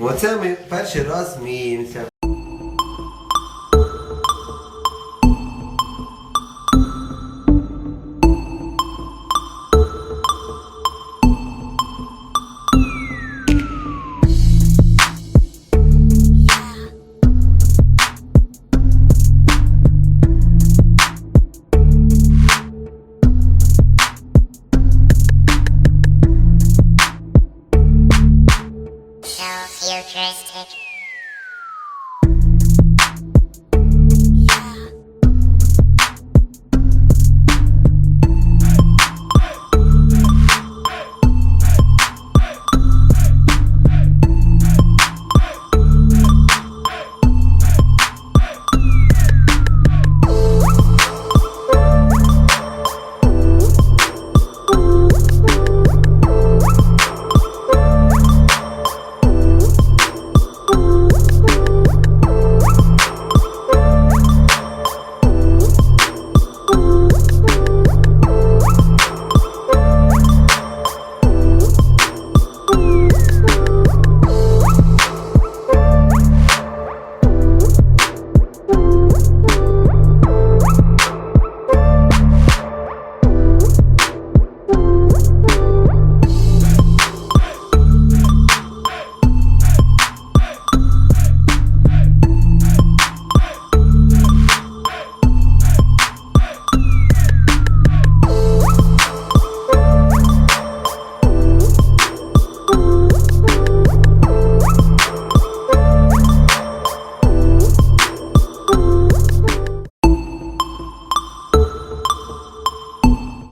Оце ми перший раз зміємося. Futuristic.